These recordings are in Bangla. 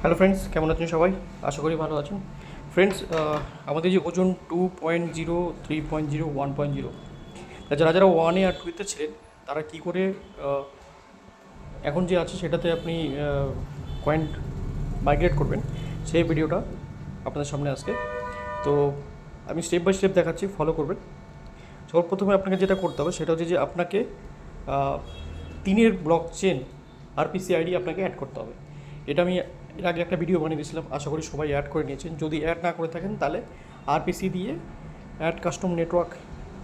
হ্যালো ফ্রেন্ডস কেমন আছেন সবাই? আশা করি ভালো আছেন। ফ্রেন্ডস আমাদের যে ওজন two point zero three point zero one point zero যারা যারা ওয়ানে আর টুতে ছিলেন, তারা কী করে এখন যে আছে সেটাতে আপনি পয়েন্ট মাইগ্রেট করবেন, সেই ভিডিওটা আপনাদের সামনে আজকে। তো আমি স্টেপ বাই স্টেপ দেখাচ্ছি ফলো করবেন। সবার প্রথমে আপনাকে যেটা করতে হবে, সেটা হচ্ছে যে আপনাকে তিনের ব্লক চেন আরপিসি আইডি আপনাকে অ্যাড করতে হবে। এটা আমি এর আগে একটা ভিডিও বানিয়ে দিয়েছিলাম। আশা করি সবাই অ্যাড করে নিয়েছেন। যদি অ্যাড না করে থাকেন, তাহলে আরপিসি দিয়ে অ্যাড কাস্টম নেটওয়ার্ক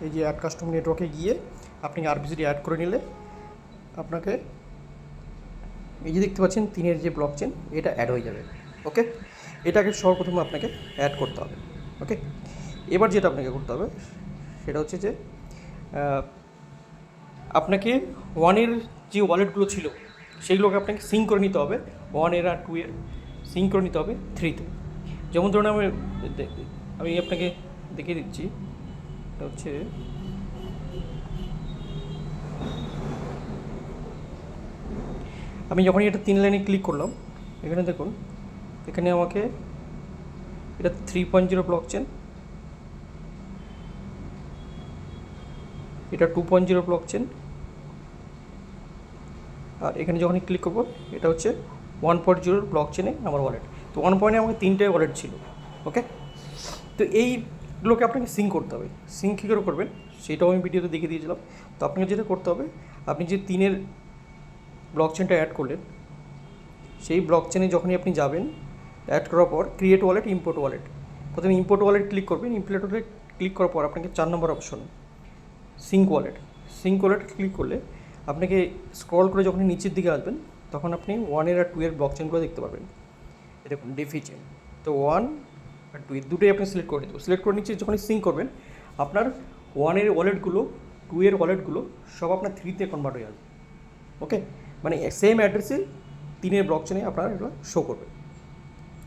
এই যে অ্যাড কাস্টম নেটওয়ার্কে গিয়ে আপনি আরপিসিটি অ্যাড করে নিলে আপনাকে এই যে দেখতে পাচ্ছেন, তিনের যে ব্লক চেন এটা অ্যাড হয়ে যাবে। ওকে এটাকে সর্বপ্রথমে আপনাকে অ্যাড করতে হবে। ওকে এবার যেটা আপনাকে করতে হবে, সেটা হচ্ছে যে আপনাকে ওয়ানের যে ওয়ালেটগুলো ছিল, সেইগুলোকে আপনাকে সিঙ্ক করে নিতে হবে। ওয়ানের আর টু এর সিঙ্ক করে নিতে হবে থ্রিতে যেমন ধরুন আমি আমি আপনাকে দেখিয়ে দিচ্ছি, এটা হচ্ছে আমি যখনই এটা তিন লাইনে ক্লিক করলাম, এখানে দেখুন, এখানে আমাকে এটা three point zero blockchain এটা two point zero blockchain আর এখানে যখনই ক্লিক করব, এটা হচ্ছে ওয়ান পয়েন্ট জিরোর ব্লক চেনে আমার ওয়ালেট তো ওয়ান পয়েন্টে আমাকে তিনটে ওয়ালেট ছিল ওকে তো এইগুলোকে আপনাকে সিঙ্ক করতে হবে। সিঙ্ক কী করে করবেন? সেটাও আমি ভিডিওতে দেখিয়ে দিয়েছিলাম। তো আপনাকে যেটা করতে হবে, আপনি যে তিনের ব্লক চেনটা অ্যাড করলেন, সেই ব্লক চেনে যখনই আপনি যাবেন অ্যাড করার পর ক্রিয়েট ওয়ালেট ইম্পোর্ট ওয়ালেট প্রথমে ইম্পোর্ট ওয়ালেট ক্লিক করবেন। ইম্পোর্ট ওয়ালেট ক্লিক করার পর আপনাকে চার নম্বর option sync wallet sync wallet click করলে আপনাকে স্ক্রল করে যখন নিচের দিকে আসবেন তখন আপনি ওয়ানের আর টু এর ব্লক চেনগুলো দেখতে পারবেন এই দেখুন ডিফি চেন তো ওয়ান আর টু এর দুটোই আপনি সিলেক্ট করে দেবো সিলেক্ট করে নিচে যখন সিঙ্ক করবেন, আপনার ওয়ানের ওয়ালেটগুলো টু এর ওয়ালেটগুলো সব আপনার থ্রিতে কনভার্ট হয়ে আসবে ওকে মানে সেম অ্যাড্রেসে তিনের ব্লক চেনে আপনার এগুলো শো করবে।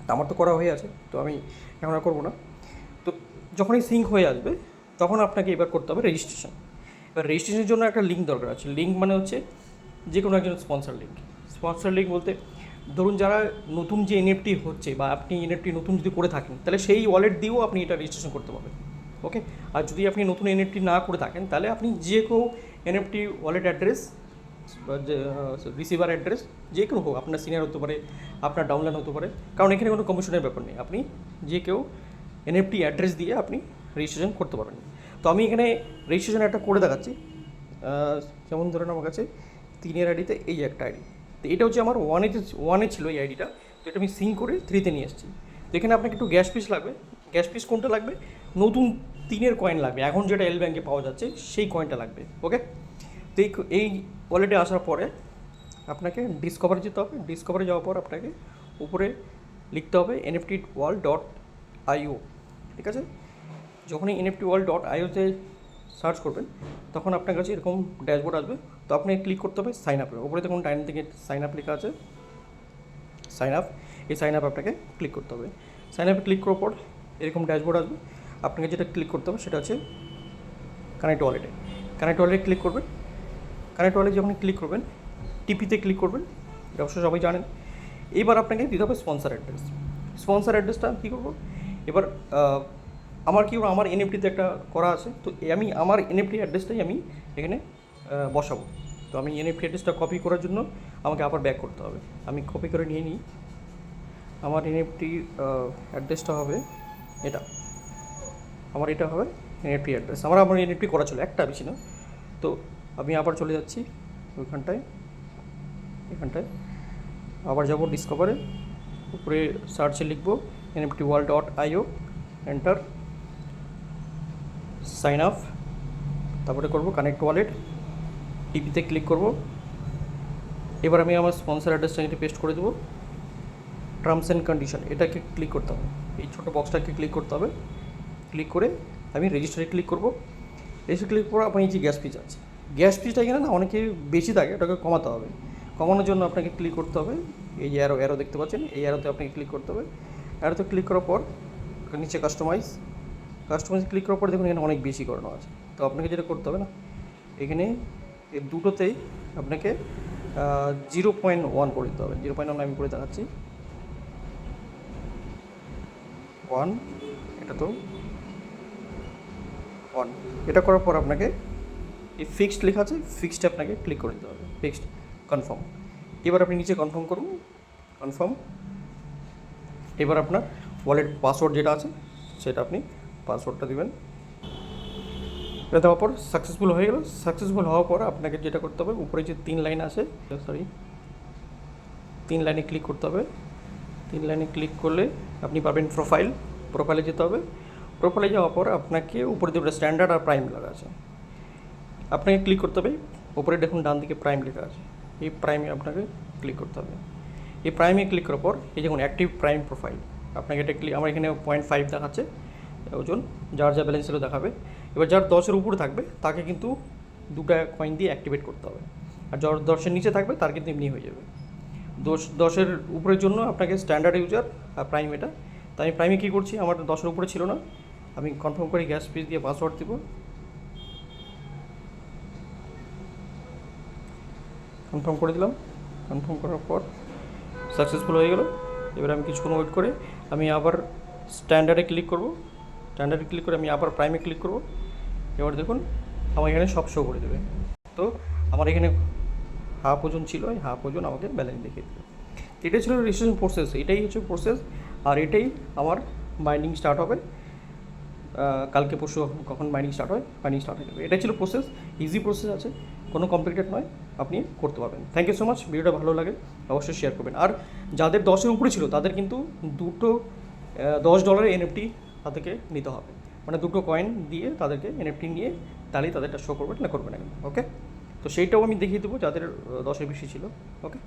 তা আমার তো করা হয়ে আছে, তো আমি এখন আর করব না। তো যখনই সিঙ্ক হয়ে আসবে, তখন আপনাকে এবার করতে হবে রেজিস্ট্রেশন এবার রেজিস্ট্রেশনের জন্য একটা লিঙ্ক দরকার আছে। লিঙ্ক মানে হচ্ছে যে কোনো একজন স্পন্সর লিঙ্ক স্পন্সর লিঙ্ক বলতে, ধরুন যারা নতুন যে এনএফটি হচ্ছে বা আপনি এনএফটি নতুন যদি করে থাকেন, তাহলে সেই ওয়ালেট দিয়েও আপনি এটা রেজিস্ট্রেশন করতে পারবেন ওকে আর যদি আপনি নতুন এনএফটি না করে থাকেন, তাহলে আপনি যে কেউ NFT wallet address receiver address যে কোনো হোক, আপনার সিনিয়র হতে পারে, আপনার ডাউনলাইন হতে পারে, কারণ এখানে কোনো কমিশনের ব্যাপার নেই, আপনি যে কেউ এনএফটি অ্যাড্রেস দিয়ে আপনি রেজিস্ট্রেশন করতে পারবেন। তো আমি এখানে রেজিস্ট্রেশন একটা করে দেখাচ্ছি যেমন ধরেন আমার কাছে তিনের আইডিতে এই একটা আইডি। তো এটা হচ্ছে আমার ওয়ানে ওয়ানে ছিল এই আইডিটা তো এটা আমি সিং করে থ্রিতে নিয়ে এসেছি তো এখানে আপনাকে একটু গ্যাস পিস লাগবে। গ্যাস পিস কোনটা লাগবে? নতুন তিনের কয়েন লাগবে। এখন যেটা এল ব্যাঙ্কে পাওয়া যাচ্ছে, সেই কয়েনটা লাগবে। ওকে তো এই এই ওয়ালেটে আসার পরে আপনাকে ডিসকভারে যেতে হবে। ডিসকভারে যাওয়ার পর আপনাকে উপরে লিখতে হবে এনএফটি ওয়াল ডট আইও ঠিক আছে? যখনই এনএফটি ওয়াল ডট আইওতে সার্চ করবেন, তখন আপনার কাছে এরকম ড্যাশবোর্ড আসবে। তো আপনি ক্লিক করতে হবে সাইন আপে ওপরে দেখুন ডাইন থেকে সাইন আপ লেখা আছে। সাইন আপ, এই সাইন আপ আপনাকে ক্লিক করতে হবে। সাইন আপে ক্লিক করার পর এরকম ড্যাশবোর্ড আসবে। আপনাকে যেটা ক্লিক করতে হবে সেটা হচ্ছে কানেক্ট ওয়ালেটে। কানেক্ট ওয়ালেটে ক্লিক করবেন। কানেক্ট ওয়ালেট যখন ক্লিক করবেন, টিপিতে ক্লিক করবেন। এটা অবশ্য সবাই জানেন। এবার আপনাকে দিতে হবে স্পন্সার অ্যাড্রেস। স্পন্সার অ্যাড্রেসটা কী করব? এবার আমার কি? আমার এনএফটিতে একটা করা আছে। তো আমি আমার এনএফটি অ্যাড্রেসটাই আমি এখানে বসাবো। তো আমি এনএফটি অ্যাড্রেসটা কপি করার জন্য আমাকে আবার ব্যাক করতে হবে। আমি কপি করে নিয়ে নিই। আমার এনএফটি অ্যাড্রেসটা হবে এটা। আমার এটা হবে এনএফটি অ্যাড্রেস আমার আমার এনএফটি করা ছিল, একটা বেশি না। তো আমি আবার চলে যাচ্ছি ওইখানটায়। এখানটায়। আবার যাব ডিসকভারে উপরে সার্চে লিখব NFT world dot IO enter sign up তারপরে করব কানেক্ট ওয়ালেট টিপিতে ক্লিক করব। এবার আমি আমার স্পন্সর অ্যাড্রেসটা এখানে পেস্ট করে দেবো। টার্মস অ্যান্ড কন্ডিশন এটাকে ক্লিক করতে হবে। এই ছোটো বক্সটাকে ক্লিক করতে হবে। ক্লিক করে আমি রেজিস্টারে ক্লিক করব। রেজিস্টার ক্লিক করে আপনার এই যে গ্যাস ফিজ আছে গ্যাস ফিজটা এখানে না অনেকে বেশি থাকে, ওটাকে কমাতে হবে। কমানোর জন্য আপনাকে ক্লিক করতে হবে। এই যে অ্যারো অ্যারো দেখতে পাচ্ছেন, এই অ্যারোতে আপনাকে ক্লিক করতে হবে। অ্যারোতে ক্লিক করার পর, নিচে কাস্টমাইজ কাস্টমাইজ ক্লিক করার পর দেখুন এখানে অনেক বেশি করানো আছে। তো আপনাকে যেটা করতে হবে না, এখানে এই দুটোতেই আপনাকে জিরো পয়েন্ট ওয়ান করে দিতে হবে। জিরো পয়েন্ট ওয়ান আমি করে দেখাচ্ছি। ওয়ান এটা তো ওয়ান এটা করার পর আপনাকে এই ফিক্সড লেখা আছে ফিক্সডে আপনাকে ক্লিক করে দিতে হবে। ফিক্সড কনফার্ম এবার আপনি নিচে কনফার্ম করুন। কনফার্ম এবার আপনার ওয়ালেট পাসওয়ার্ড যেটা আছে, সেটা আপনি পাসওয়ার্ডটা দিবেন। এটা দেওয়ার পর সাকসেসফুল হয়ে গেল। সাকসেসফুল হওয়ার পর আপনাকে যেটা করতে হবে, উপরে যে তিন লাইন আছে সরি তিন লাইনে ক্লিক করতে হবে। তিন লাইনে ক্লিক করলে আপনি পাবেন প্রোফাইল প্রোফাইলে যেতে হবে। প্রোফাইলে যাওয়ার পর আপনাকে উপরে দুটো স্ট্যান্ডার্ড আর প্রাইম লেখা আছে। আপনাকে ক্লিক করতে হবে। উপরে দেখুন ডান দিকে প্রাইম লেখা আছে। এই প্রাইমে আপনাকে ক্লিক করতে হবে। এই প্রাইমে ক্লিক করার পর, এই দেখুন অ্যাক্টিভ প্রাইম প্রোফাইল আপনাকে এটা ক্লিক আমার এখানে পয়েন্ট ফাইভ দেখাচ্ছে। ওজন, যার যা ব্যালেন্স ছিল দেখাবে। এবার যার দশের উপরে থাকবে, তাকে কিন্তু দুটা কয়েন দিয়ে অ্যাক্টিভেট করতে হবে। আর যার দশের নিচে থাকবে, তার কিন্তু এমনি হয়ে যাবে। দশ, দশের উপরের জন্য আপনাকে স্ট্যান্ডার্ড ইউজার আর প্রাইম এটা। তাই আমি প্রাইমে কী করছি? আমার দশের উপরে ছিল না। আমি কনফার্ম করে গ্যাস পিস দিয়ে পাসওয়ার্ড দিব। কনফার্ম করে দিলাম। কনফার্ম করার পর সাকসেসফুল হয়ে গেল। এবার আমি কিছুক্ষণ ওয়েট করে, আমি আবার স্ট্যান্ডার্ডে ক্লিক করব। স্ট্যান্ডার্ডে ক্লিক করে আমি আবার প্রাইমে ক্লিক করব। এবার দেখুন, আমার এখানে সব শো করে দেবে। তো আমার এখানে হাফ ওজন ছিল, এই হাফ ওজন আমাকে ব্যালেন্স দেখিয়ে দেবে। এটাই ছিল রেজিস্ট্রেশন প্রসেস এটাই হচ্ছে প্রসেস আর এটাই আমার বাইন্ডিং স্টার্ট হবে। কালকে পরশু কখন মাইনিং স্টার্ট হয় মাইনিং স্টার্ট হয়ে যাবে। এটাই ছিল প্রসেস ইজি প্রসেস আছে, কোনো কমপ্লিকেটেড নয়, আপনি করতে পারবেন। থ্যাংক ইউ সো মাচ ভিডিওটা ভালো লাগে, অবশ্যই শেয়ার করবেন। আর যাদের দশের উপরে ছিল, তাদের কিন্তু দুটো দশ ডলারের এনএফটি তাদেরকে নিতে হবে। মানে দুটো কয়েন দিয়ে তাদেরকে এনএফটি নিয়ে তাহলেই তাদেরটা শো করবে না করবে না কিন্তু ওকে তো সেইটাও আমি দেখিয়ে দেবো যাদের দশের বেশি ছিল ওকে